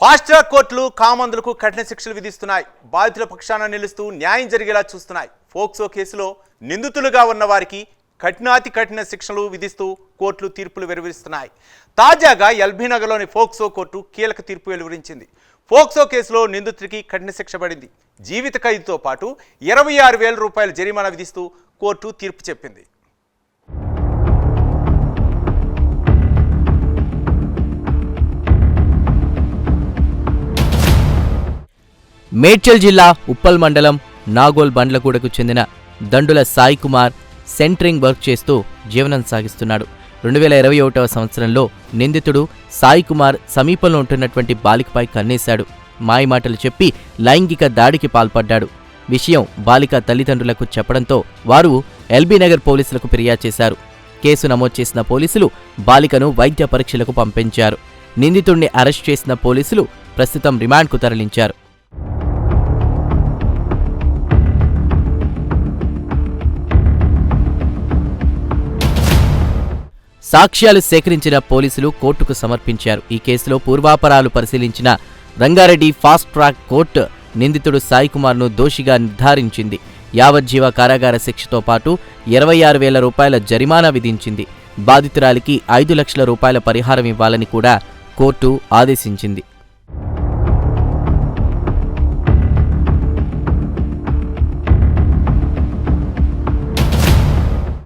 Fast track కోర్టులు కామందులకు కఠిన శిక్షలు విధిస్తున్నాయి. బాధితుల పక్షాన నిలుస్తూ న్యాయం జరిగేలా చూస్తున్నాయి. ఫోక్సో కేసులో నిందితులుగా ఉన్న వారికి కఠినాతి కఠిన శిక్షలు విధిస్తూ కోర్టులు తీర్పులు వెలువరిస్తున్నాయి. తాజాగా ఎల్బీ నగర్లోని ఫోక్సో కోర్టు కీలక తీర్పు వెలువరించింది. ఫోక్సో కేసులో నిందితుడికి కఠిన శిక్ష పడింది. జీవిత ఖైదుతో పాటు ఇరవై ఆరు వేల రూపాయల జరిమానా విధిస్తూ కోర్టు తీర్పు చెప్పింది. మేడ్చల్ జిల్లా ఉప్పల్ మండలం నాగోల్ బండ్లగూడకు చెందిన దండుల సాయి కుమార్ సెంటరింగ్ వర్క్ చేస్తూ జీవనం సాగిస్తున్నాడు. రెండు వేల ఇరవై ఒకటవ సంవత్సరంలో నిందితుడు సాయి కుమార్ సమీపంలో ఉంటున్నటువంటి బాలికపై కన్నేశాడు. మాయమాటలు చెప్పి లైంగిక దాడికి పాల్పడ్డాడు. విషయం బాలిక తల్లిదండ్రులకు చెప్పడంతో వారు ఎల్బీ నగర్ పోలీసులకు ఫిర్యాదు చేశారు. కేసు నమోదు చేసిన పోలీసులు బాలికను వైద్య పరీక్షలకు పంపించారు. నిందితుడిని అరెస్ట్ చేసిన పోలీసులు ప్రస్తుతం రిమాండ్కు తరలించారు. సాక్ష్యాలు సేకరించిన పోలీసులు కోర్టుకు సమర్పించారు. ఈ కేసులో పూర్వాపరాలు పరిశీలించిన రంగారెడ్డి ఫాస్ట్ ట్రాక్ కోర్టు నిందితుడు సాయి కుమార్ను దోషిగా నిర్ధారించింది. యావజ్జీవ కారాగార శిక్షతో పాటు ఇరవై ఆరు వేల రూపాయల జరిమానా విధించింది. బాధితురాలికి ఐదు లక్షల రూపాయల పరిహారం ఇవ్వాలని కూడా కోర్టు ఆదేశించింది.